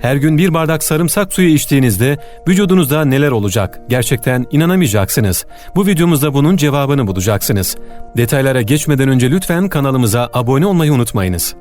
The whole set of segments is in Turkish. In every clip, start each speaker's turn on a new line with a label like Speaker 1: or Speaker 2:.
Speaker 1: Her gün bir bardak sarımsak suyu içtiğinizde vücudunuzda neler olacak? Gerçekten inanamayacaksınız. Bu videomuzda bunun cevabını bulacaksınız. Detaylara geçmeden önce lütfen kanalımıza abone olmayı unutmayınız.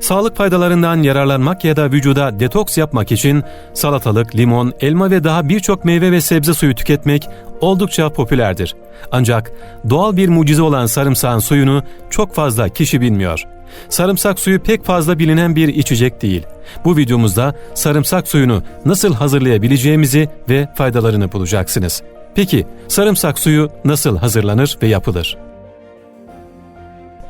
Speaker 1: Sağlık faydalarından yararlanmak ya da vücuda detoks yapmak için salatalık, limon, elma ve daha birçok meyve ve sebze suyu tüketmek oldukça popülerdir. Ancak doğal bir mucize olan sarımsağın suyunu çok fazla kişi bilmiyor. Sarımsak suyu pek fazla bilinen bir içecek değil. Bu videomuzda sarımsak suyunu nasıl hazırlayabileceğimizi ve faydalarını bulacaksınız. Peki sarımsak suyu nasıl hazırlanır ve yapılır?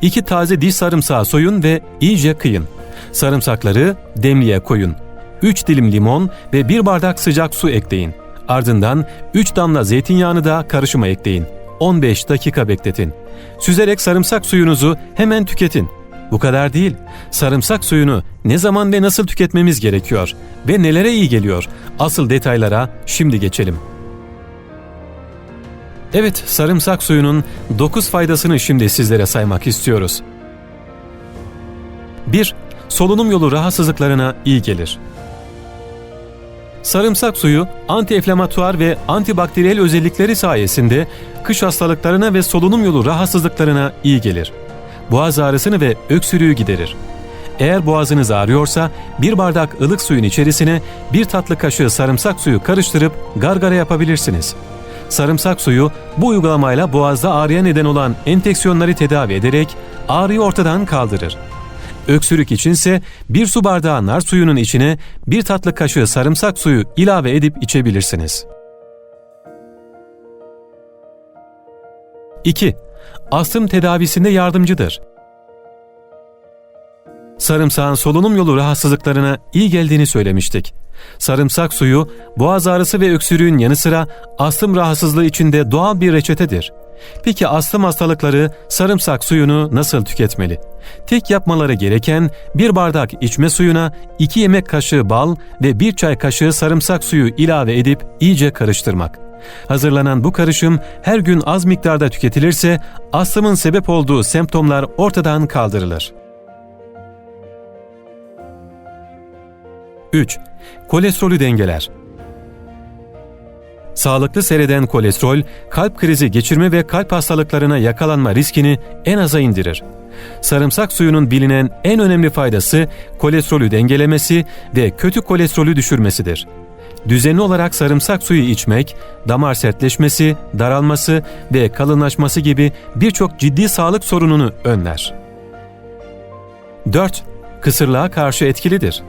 Speaker 1: 2 taze diş sarımsağı soyun ve iyice kıyın. Sarımsakları demliğe koyun. 3 dilim limon ve 1 bardak sıcak su ekleyin. Ardından 3 damla zeytinyağını da karışıma ekleyin. 15 dakika bekletin. Süzerek sarımsak suyunuzu hemen tüketin. Bu kadar değil. Sarımsak suyunu ne zaman ve nasıl tüketmemiz gerekiyor ve nelere iyi geliyor? Asıl detaylara şimdi geçelim. Evet, sarımsak suyunun 9 faydasını şimdi sizlere saymak istiyoruz. 1. Solunum yolu rahatsızlıklarına iyi gelir. Sarımsak suyu antiinflamatuar ve antibakteriyel özellikleri sayesinde kış hastalıklarına ve solunum yolu rahatsızlıklarına iyi gelir. Boğaz ağrısını ve öksürüğü giderir. Eğer boğazınız ağrıyorsa bir bardak ılık suyun içerisine bir tatlı kaşığı sarımsak suyu karıştırıp gargara yapabilirsiniz. Sarımsak suyu bu uygulamayla boğazda ağrıya neden olan enfeksiyonları tedavi ederek ağrıyı ortadan kaldırır. Öksürük içinse bir su bardağı nar suyunun içine bir tatlı kaşığı sarımsak suyu ilave edip içebilirsiniz. 2. Astım tedavisinde yardımcıdır. Sarımsağın solunum yolu rahatsızlıklarına iyi geldiğini söylemiştik. Sarımsak suyu boğaz ağrısı ve öksürüğün yanı sıra astım rahatsızlığı için de doğal bir reçetedir. Peki astım hastalıkları sarımsak suyunu nasıl tüketmeli? Tek yapmaları gereken bir bardak içme suyuna 2 yemek kaşığı bal ve 1 çay kaşığı sarımsak suyu ilave edip iyice karıştırmak. Hazırlanan bu karışım her gün az miktarda tüketilirse astımın sebep olduğu semptomlar ortadan kaldırılır. 3. Kolesterolü dengeler. Sağlıklı seyreden kolesterol, kalp krizi geçirme ve kalp hastalıklarına yakalanma riskini en aza indirir. Sarımsak suyunun bilinen en önemli faydası kolesterolü dengelemesi ve kötü kolesterolü düşürmesidir. Düzenli olarak sarımsak suyu içmek, damar sertleşmesi, daralması ve kalınlaşması gibi birçok ciddi sağlık sorununu önler. 4. Kısırlığa karşı etkilidir.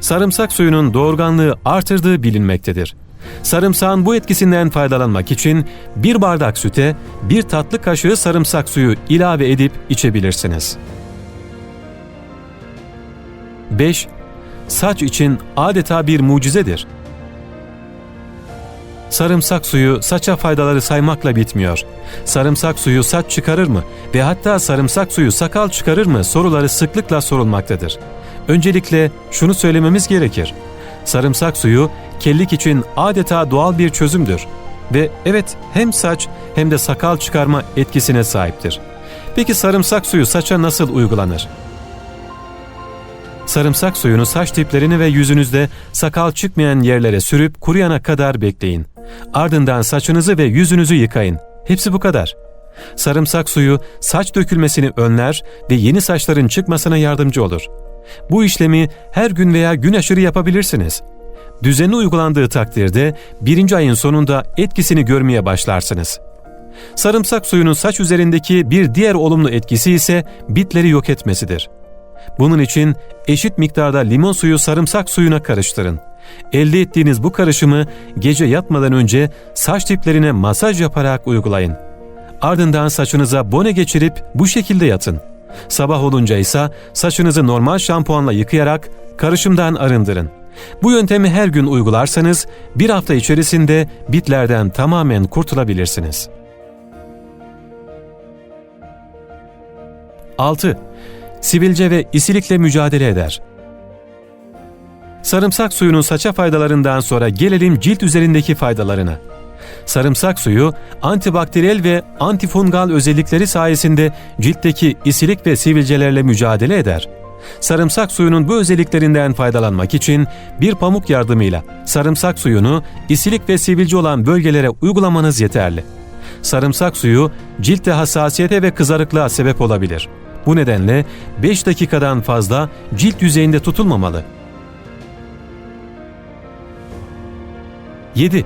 Speaker 1: Sarımsak suyunun doğurganlığı artırdığı bilinmektedir. Sarımsağın bu etkisinden faydalanmak için bir bardak süte bir tatlı kaşığı sarımsak suyu ilave edip içebilirsiniz. 5. Saç için adeta bir mucizedir. Sarımsak suyu saça faydaları saymakla bitmiyor. Sarımsak suyu saç çıkarır mı ve hatta sarımsak suyu sakal çıkarır mı soruları sıklıkla sorulmaktadır. Öncelikle şunu söylememiz gerekir. Sarımsak suyu kellik için adeta doğal bir çözümdür ve evet hem saç hem de sakal çıkarma etkisine sahiptir. Peki sarımsak suyu saça nasıl uygulanır? Sarımsak suyunu saç diplerine ve yüzünüzde sakal çıkmayan yerlere sürüp kuruyana kadar bekleyin. Ardından saçınızı ve yüzünüzü yıkayın. Hepsi bu kadar. Sarımsak suyu saç dökülmesini önler ve yeni saçların çıkmasına yardımcı olur. Bu işlemi her gün veya gün aşırı yapabilirsiniz. Düzenli uygulandığı takdirde birinci ayın sonunda etkisini görmeye başlarsınız. Sarımsak suyunun saç üzerindeki bir diğer olumlu etkisi ise bitleri yok etmesidir. Bunun için eşit miktarda limon suyu sarımsak suyuna karıştırın. Elde ettiğiniz bu karışımı gece yatmadan önce saç diplerine masaj yaparak uygulayın. Ardından saçınıza bone geçirip bu şekilde yatın. Sabah olunca ise saçınızı normal şampuanla yıkayarak karışımdan arındırın. Bu yöntemi her gün uygularsanız bir hafta içerisinde bitlerden tamamen kurtulabilirsiniz. 6. Sivilce ve isilikle mücadele eder. Sarımsak suyunun saça faydalarından sonra gelelim cilt üzerindeki faydalarına. Sarımsak suyu antibakteriyel ve antifungal özellikleri sayesinde ciltteki isilik ve sivilcelerle mücadele eder. Sarımsak suyunun bu özelliklerinden faydalanmak için bir pamuk yardımıyla sarımsak suyunu isilik ve sivilce olan bölgelere uygulamanız yeterli. Sarımsak suyu ciltte hassasiyete ve kızarıklığa sebep olabilir. Bu nedenle 5 dakikadan fazla cilt yüzeyinde tutulmamalı. 7.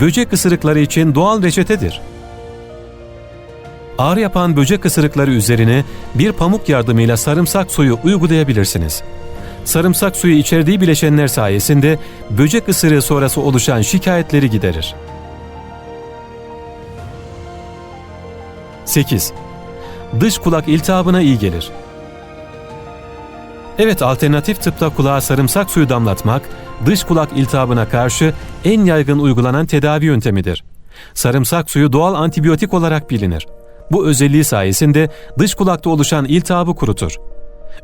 Speaker 1: Böcek ısırıkları için doğal reçetedir. Ağrı yapan böcek ısırıkları üzerine bir pamuk yardımıyla sarımsak suyu uygulayabilirsiniz. Sarımsak suyu içerdiği bileşenler sayesinde böcek ısırığı sonrası oluşan şikayetleri giderir. 8. Dış kulak iltihabına iyi gelir. Evet, alternatif tıpta kulağa sarımsak suyu damlatmak, dış kulak iltihabına karşı en yaygın uygulanan tedavi yöntemidir. Sarımsak suyu doğal antibiyotik olarak bilinir. Bu özelliği sayesinde dış kulakta oluşan iltihabı kurutur.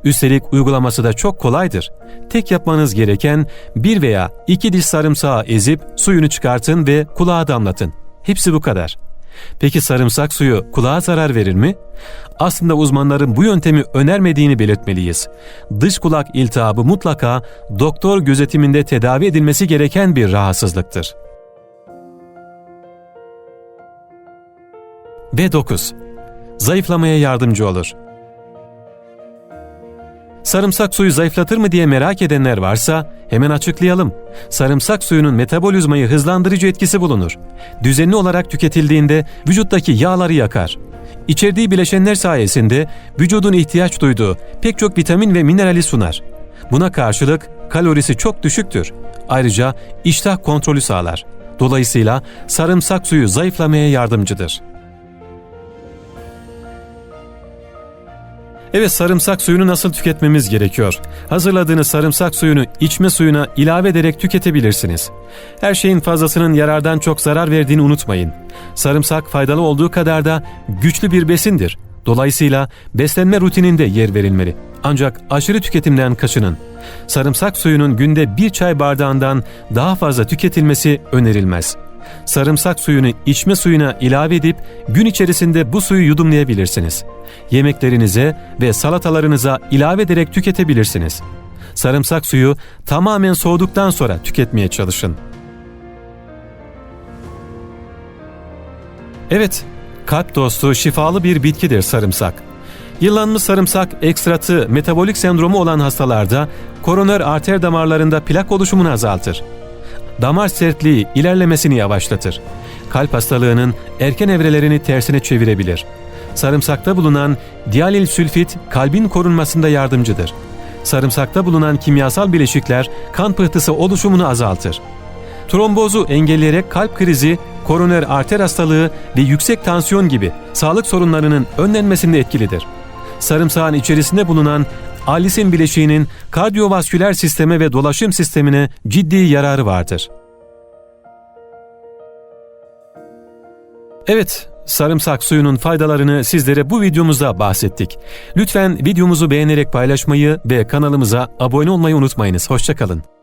Speaker 1: Üstelik uygulaması da çok kolaydır. Tek yapmanız gereken bir veya iki diş sarımsağı ezip suyunu çıkartın ve kulağa damlatın. Hepsi bu kadar. Peki sarımsak suyu kulağa zarar verir mi? Aslında uzmanların bu yöntemi önermediğini belirtmeliyiz. Dış kulak iltihabı mutlaka doktor gözetiminde tedavi edilmesi gereken bir rahatsızlıktır. B9. Zayıflamaya yardımcı olur. Sarımsak suyu zayıflatır mı diye merak edenler varsa hemen açıklayalım. Sarımsak suyunun metabolizmayı hızlandırıcı etkisi bulunur. Düzenli olarak tüketildiğinde vücuttaki yağları yakar. İçerdiği bileşenler sayesinde vücudun ihtiyaç duyduğu pek çok vitamin ve minerali sunar. Buna karşılık kalorisi çok düşüktür. Ayrıca iştah kontrolü sağlar. Dolayısıyla sarımsak suyu zayıflamaya yardımcıdır. Evet sarımsak suyunu nasıl tüketmemiz gerekiyor? Hazırladığınız sarımsak suyunu içme suyuna ilave ederek tüketebilirsiniz. Her şeyin fazlasının yarardan çok zarar verdiğini unutmayın. Sarımsak faydalı olduğu kadar da güçlü bir besindir. Dolayısıyla beslenme rutininde yer verilmeli. Ancak aşırı tüketimden kaçının. Sarımsak suyunun günde bir çay bardağından daha fazla tüketilmesi önerilmez. Sarımsak suyunu içme suyuna ilave edip gün içerisinde bu suyu yudumlayabilirsiniz. Yemeklerinize ve salatalarınıza ilave ederek tüketebilirsiniz. Sarımsak suyu tamamen soğuduktan sonra tüketmeye çalışın. Evet, kalp dostu şifalı bir bitkidir sarımsak. Yıllanmış sarımsak ekstratı metabolik sendromu olan hastalarda koroner arter damarlarında plak oluşumunu azaltır damar sertliği ilerlemesini yavaşlatır. Kalp hastalığının erken evrelerini tersine çevirebilir. Sarımsakta bulunan dialil sülfit kalbin korunmasında yardımcıdır. Sarımsakta bulunan kimyasal bileşikler kan pıhtısı oluşumunu azaltır. Trombozu engelleyerek kalp krizi, koroner arter hastalığı ve yüksek tansiyon gibi sağlık sorunlarının önlenmesinde etkilidir. Sarımsağın içerisinde bulunan Alisin bileşiğinin kardiyovasküler sisteme ve dolaşım sistemine ciddi yararı vardır. Evet, sarımsak suyunun faydalarını sizlere bu videomuzda bahsettik. Lütfen videomuzu beğenerek paylaşmayı ve kanalımıza abone olmayı unutmayınız. Hoşçakalın.